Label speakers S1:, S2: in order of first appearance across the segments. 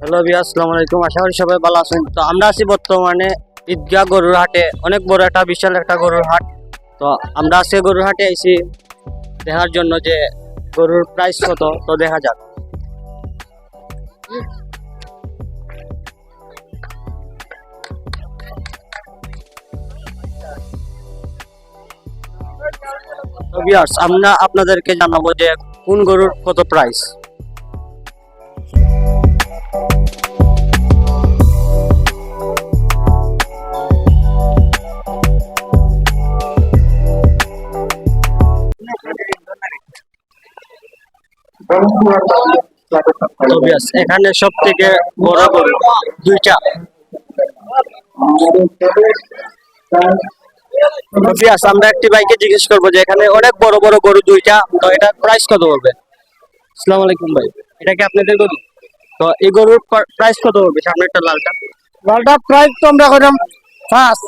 S1: Hello বিয়া আসসালামু আলাইকুম আশা করি সবাই ভালো আছেন। তো আমরা আছি বর্তমানে ঈদগাহ গরুর হাটে। অনেক বড় একটা বিশাল একটা গরুর হাট। তো আমরা আজকে গরুর হাটে আইছি দেখার জন্য যে গরুর প্রাইস কত, তো দেখা যাক। আমরা আপনাদেরকে জানাব যে কোন গরুর কত প্রাইস এখানে সব থেকে বড় গরু দুইটা। তো আমরা একটি বাইকে জিজ্ঞেস করব যে এখানে অনেক বড় বড় গরু দুইটা তো এটার প্রাইস কত হবে? আসসালামু আলাইকুম ভাই। এটা কি আপনাদের গরু? তো এই গরুর প্রাইস কত হবে? সামনে একটা লালটা।
S2: লালটা প্রাইস তো আমরা করলাম ফার্স্ট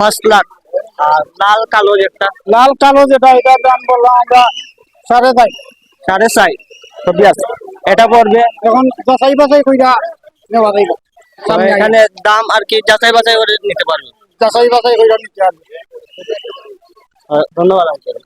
S1: পাঁচ লাখ। আর লাল কালো একটা
S2: লাল কালো যেটা এটার দাম বললাম আমরা সাড়ে চাই
S1: সাড়ে চাই তো বিয়াস এটা পড়বে।
S2: এখন যাচাই বাছাই কইরা নেওয়া যাইব।
S1: এখানে দাম আর কি যাচাই বাছাই করে নিতে পারবে।
S2: যাচাই বাছাই কইরা নিতে হবে।
S1: ধন্যবাদ আঙ্কেল।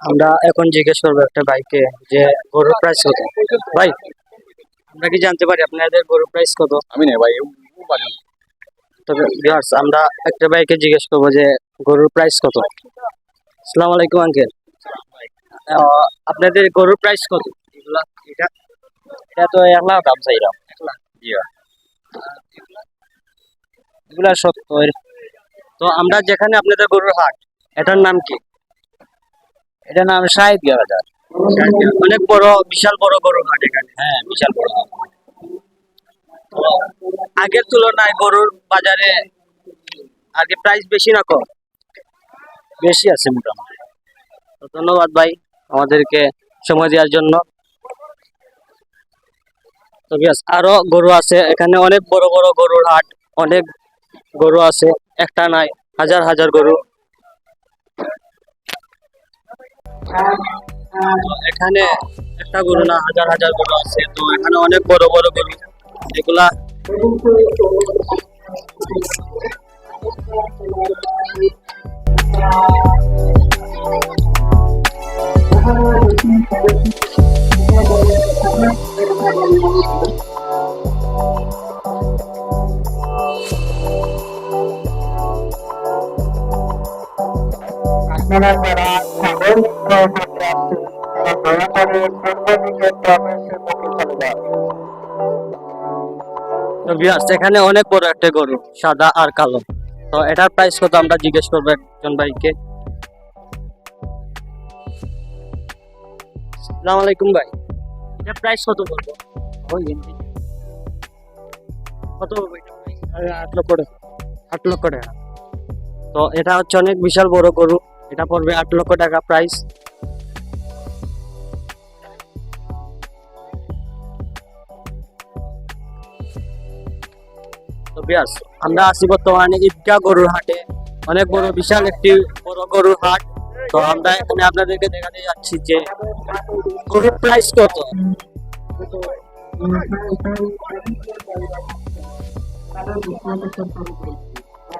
S1: আমরা এখন জিজ্ঞেস করব একটা ভাইকে যে গরুর প্রাইস কত? ভাই আমরা কি জানতে পারি আপনাদের গরুর প্রাইস কত?
S3: আমি নেই ভাই
S1: তবে ভিউয়ার্স আমরা একটা ভাইকে জিজ্ঞেস করব যে গরুর প্রাইস কত? আসসালামু আলাইকুম আঙ্কেল আপনাদের গরুর প্রাইস কত? এগুলা এটা
S3: এটা তো এক লাখ। দাম চাইলাম। জি
S1: এগুলা সত্তর। তো আমরা যেখানে আপনাদের গরুর হাট এটার নাম কি?
S3: এটার নাম সাহেব বাজার
S1: অনেক বড়, বিশাল বড় গরুর হাট এখানে
S3: হ্যাঁ বিশাল বড়
S1: আগের তুলনায় গরুর বাজারে আগে প্রাইস বেশি না কম
S3: বেশি আছে মোটামুটি।
S1: ধন্যবাদ ভাই আমাদেরকে সময় দেওয়ার জন্য। আরও গরু আছে। এখানে অনেক বড় বড় গরুর হাট, অনেক গরু আছে। একটা নাই, হাজার হাজার গরু তো এখানে একটা গরু না, হাজার হাজার গরু আছে। তো এখানে অনেক বড় বড় গরু। এগুলা
S2: আপনারা যারা ছাগল ক্রয় করতে আসছেন তারা দয়া করে পূর্ব দিকের প্রবেশের মুখে চলে যান
S1: এখানে অনেক বড় একটা গরু সাদা আর কালো। তো এটার প্রাইস কত আমরা জিজ্ঞেস করব একজন ভাইকে? আসসালামু আলাইকুম ভাই। এটার প্রাইস কত বলব? কত?
S2: আট লক্ষ টাকা।
S1: আট লক্ষ টাকা। তো এটা হচ্ছে অনেক বিশাল বড় গরু। এটা পড়বে আট লক্ষ টাকা প্রাইস আমরা আছি বর্তমানে ঈদগাহ গরুর হাটে। অনেক বড়, বিশাল একটি বড় গরুর হাট। তো আমরা এখানে আপনাদেরকে দেখাতে যাচ্ছি যে গরুর প্রাইস কত।
S2: তাদের দৃষ্টিগোচর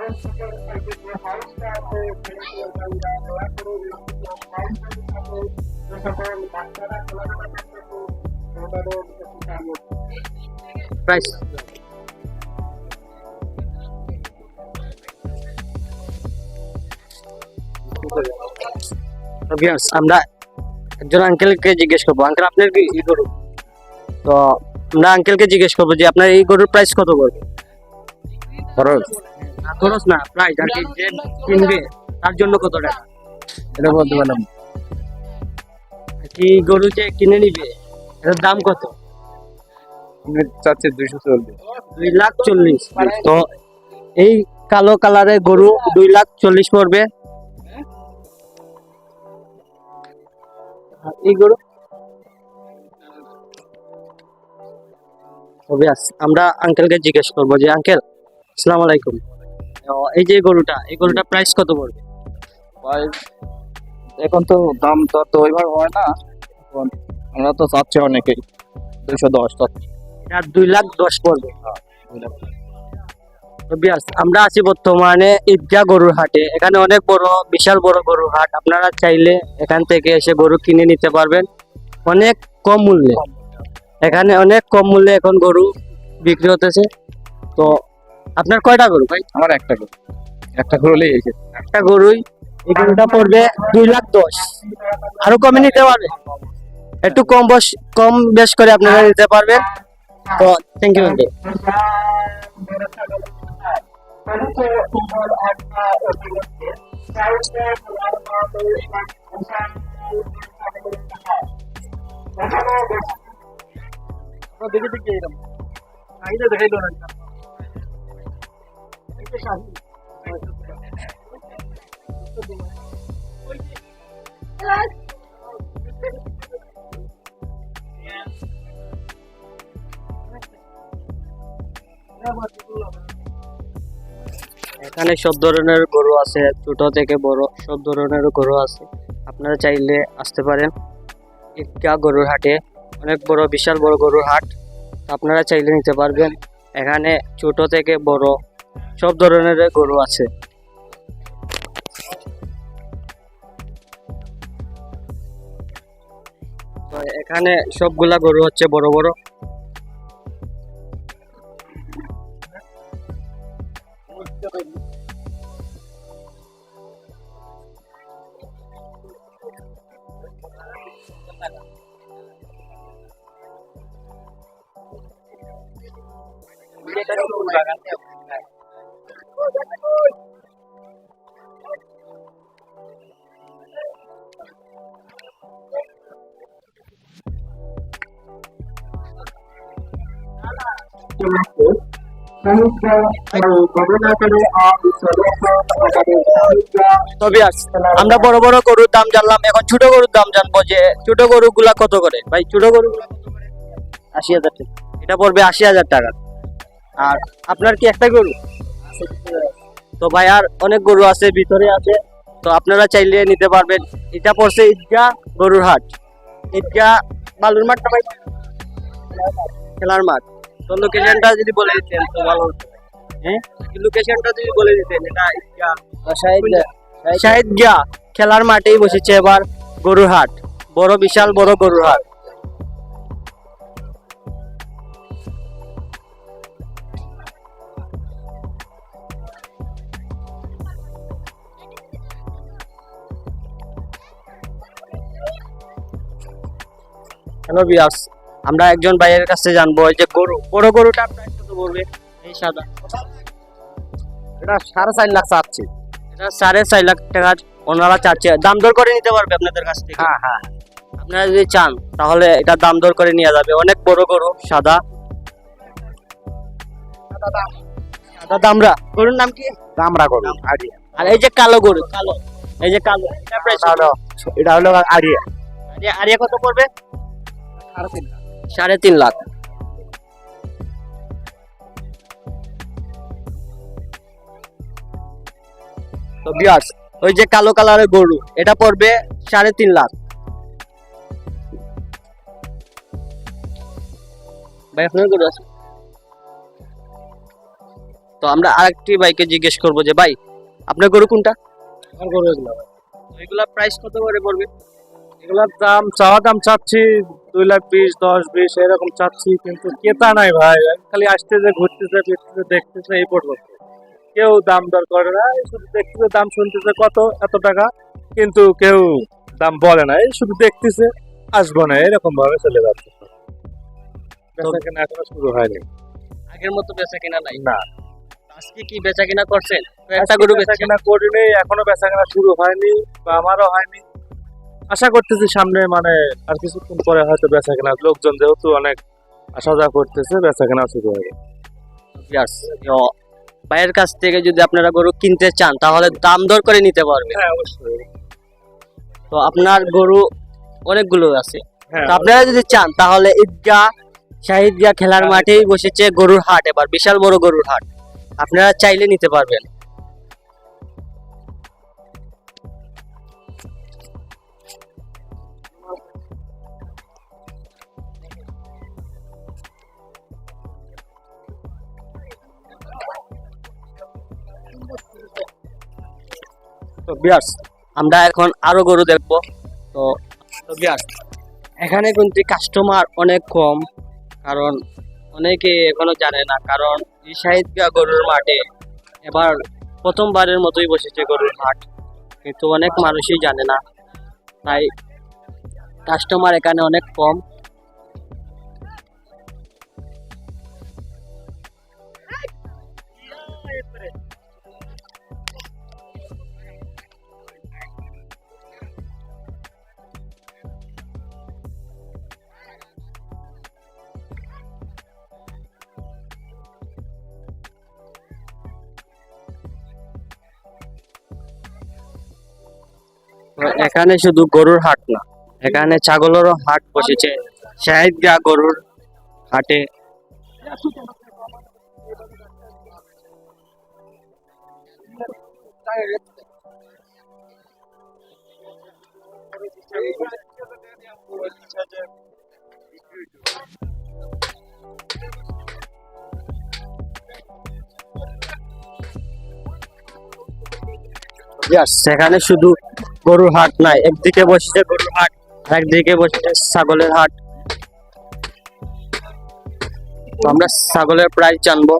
S2: সেভেন সিটার সাইকেল যে হাউসটা আছে সেখানে আমরা দয়া করে হাউসের সাথে যে সকল বাচ্চারা খেলাধুলা করতেছে ওনাদের একটু কামড়
S1: প্রাইস আমরা একজন আঙ্কেলকে জিজ্ঞেস করব। আঙ্কেল আপনার কি এই গরু? তো আমরা আঙ্কেলকে জিজ্ঞেস করব যে আপনার এই গরুর প্রাইস কত পড়বে?
S3: খরচ
S1: না, খরচ না প্রাইস আর কি যে কিনবে তার জন্য কত টাকা?
S3: এটা বলতে পারলাম
S1: কি গরু যে কিনে নিবে এটার দাম কত?
S3: চাচ্ছে দুইশো চল্লিশ।
S1: দুই লাখ চল্লিশ। তো এই কালো কালারের গরু দুই লাখ চল্লিশ পড়বে। এই গরু? আমরা আঙ্কেলকে জিজ্ঞেস করব যে আঙ্কেল আসসালামু আলাইকুম। এই যে গরুটা এই গরুটা প্রাইস কত পড়বে?
S3: এখন তো দাম তো তো ওইভাবে হয় না। এখন আমরা তো চাচ্ছি অনেকেই দুইশো দশ চাচ্ছি।
S1: এটা দুই লাখ দশ পড়বে। আমরা আছি বর্তমানে ঈদগাহ গরুর হাটে। এখানে অনেক বড় বিশাল বড় গরুর হাট। আপনারা চাইলে এখান থেকে এসে গরু কিনে নিতে পারবেন। অনেক কম মূল্যে। এখানে অনেক কম মূল্যে এখন গরু বিক্রি হতেছে। তো আপনার কয়টা গরু ভাই?
S3: আমার একটা গরু। একটা গরু হলেই এসে
S1: একটা গরুই এই গরুটা পড়বে দুই লাখ দশ। আরও কমে নিতে পারবে? একটু কম বস কম বেশ করে আপনারা নিতে পারবেন। তো থ্যাংক ইউ
S3: দেখে দেখে এরকম আইলে দেখাইলো না।
S1: এখানে সব ধরনের গরু আছে, ছোট থেকে বড় সব ধরনের গরু আছে। আপনারা চাইলে আসতে পারেন ঈদগাহ গরুর হাটে। অনেক বড়, বিশাল বড় গরুর হাট। আপনারা চাইলে নিতে পারবেন। এখানে ছোট থেকে বড় সব ধরনের গরু আছে। এখানে সবগুলা গরু হচ্ছে বড় বড়। আমরা বড় বড় গরুর দাম জানলাম, এখন ছোট গরুর দাম জানব যে ছোট গরু গুলা কত করে? ভাই, ছোট গরু আশি হাজার টাকা। এটা পড়বে আশি হাজার টাকা। আর আপনার কি একটা গরু? তো ভাই, আর অনেক গরু আছে, ভিতরে আছে। তো আপনারা চাইলে নিতে পারবেন। এটা পড়ছে ঈদগাহ গরুর হাট। ঈদগাহ বালুর ভাই খেলার মাঠ। তো লোকেশনটা যদি বলে দিতেন তো ভালো হতো। হ্যাঁ? লোকেশনটা যদি বলে দিতেন এটা ঈদগাহ শাহিদ গিয়া খেলার মাঠেই বসেছে এবার গরুর হাট বড় বিশাল বড় গরুর হাট হ্যালো বিয়াস। আমরা একজন ভাইয়ের কাছে জানব এই যে গরু বড় গরুটা প্রাইস কত পড়বে? এই সাদা।
S3: এটা সাড়ে চার লাখ চাচ্ছি।
S1: এটা সাড়ে চার লাখ টাকার ওনারা চাচ্ছে। দাম দর করে নিতে পারবে আপনাদের কাছ থেকে?
S3: হ্যাঁ হ্যাঁ।
S1: আপনারা যদি চান তাহলে এটা দাম দর করে নিয়ে যাবে। অনেক বড় গরু সাদা। সাদা দামরা। গরুর নাম কি?
S3: দামরা গরু আইডিয়া
S1: আর এই যে কালো গরু কালো। এই যে কালো এটা
S3: হলো আরিয়া।
S1: আরিয়া আরিয়া কত পড়বে? সাড়ে তিন লাখ। তো বিয়ার্স ওই যে কালো কালারের গরু এটা পড়বে সাড়ে তিন লাখ। ভাই আপনার গরু আছে? তো আমরা আরেকটি বাইকে জিজ্ঞেস করব যে ভাই আপনার গরু কোনটা?
S3: আমার গরু এগুলো
S1: এগুলা প্রাইস কত করে পড়বে?
S3: এগুলোর দাম চাওয়া দাম চাচ্ছি দুই লাখ বিশ দশ বিশ এরকম চাচ্ছি কিন্তু ক্রেতা নাই ভাই। খালি আসতেছে ঘুরতেছে ফিরতেছে দেখতেছে এই পর্যন্ত। কেউ দাম দর করে না শুধু দেখতেছে দাম শুনতেছে কত এত টাকা। কিন্তু কেউ দাম বলে না এই শুধু দেখতেছে আসব না এরকম ভাবে চলে যাচ্ছে। বেচা কেনা এখনও শুরু হয়নি।
S1: আগের মতো বেচা কিনা নাই?
S3: না।
S1: আজকে কি বেচা কিনা করছেন? একটা গরু
S3: বেচা
S1: বেচা
S3: কেনা করিনি এখনও বেচা কেনা শুরু হয়নি বা আমারও হয়নি। আশা করতেছি সামনে মানে আর কিছুক্ষণ পরে হয়তো বেচা কেনা লোকজন যেহেতু অনেক আসা যাওয়া করতেছে বেচা কেনা শুরু হবে
S1: ভাইয়ের কাছ থেকে যদি আপনারা গরু কিনতে চান তাহলে দাম দর করে নিতে পারবেন।
S3: হ্যাঁ অবশ্যই।
S1: তো আপনার গরু অনেকগুলো আছে।
S3: হ্যাঁ
S1: তো আপনারা যদি চান তাহলে ঈদগাহ শাহিদগাহ খেলার মাঠেই বসেছে গরুর হাট এবার বিশাল বড় গরুর হাট। আপনারা চাইলে নিতে পারবেন। তো বিয়ার্স, আমরা এখন আরও গরু দেখব। তো বিয়ার্স, এখানে কিন্তু কাস্টমার অনেক কম, কারণ অনেকে এখনও জানে না, কারণ এই গরুর মাঠে এবার প্রথমবারের মতোই বসেছে গরুর হাট কিন্তু অনেক মানুষই জানে না। তাই কাস্টমার এখানে অনেক কম। এখানে শুধু গরুর হাট না এখানে ছাগলেরও হাট বসেছে। শাহিদগা গরুর হাটে। সেখানে শুধু গরুর হাট নাই, একদিকে বসেছে গরুর হাট একদিকে বসেছে ছাগলের হাট। তো আমরা ছাগলের প্রাইস জানব।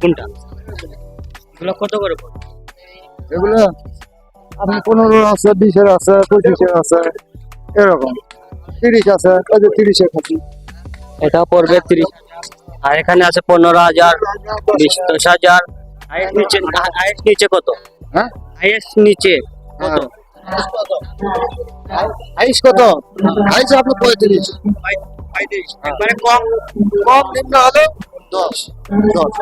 S1: কোনটা? কত করে
S3: এগুলো আপনি পনেরো আছে, বিশের আছে, পঁচিশের আছে। এরকম। তিরিশ আছে ওই যে তিরিশের খাচ্ছি
S1: এটা পড়বে তিরিশ। আর এখানে আছে পনেরো হাজার বিশ দশ হাজার। হাইয়েস্ট নিচে হাইয়েস্ট নিচে কত?
S3: হ্যাঁ?
S1: হাইয়েস্ট নিচে কত?
S3: আইস কত? আইস আপনার পঁয়ত্রিশ।
S1: একবারে কম।
S3: কম নিম্ন হলে দশ। দশ।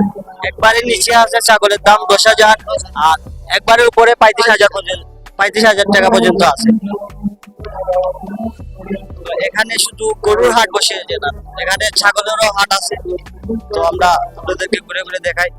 S1: একবারে নিচে আছে ছাগলের দাম দশ হাজার আর একবারে উপরে পঁয়ত্রিশ হাজার পর্যন্ত। পঁয়ত্রিশ হাজার টাকা পর্যন্ত আছে। এখানে শুধু গরুর হাট বসে না, এখানে ছাগলেরও হাট আছে। তো আমরা আপনাদেরকে ঘুরে ঘুরে দেখাই।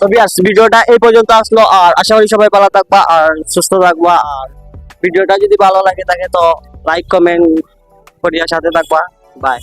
S1: তো বিয়াস ভিডিওটা এই পর্যন্ত আসলো, আর আশা করি সবাই ভালো থাকবা আর সুস্থ থাকবা। আর ভিডিওটা যদি ভালো লাগে থাকে তো লাইক কমেন্ট করিয়া সাথে থাকবা। বাই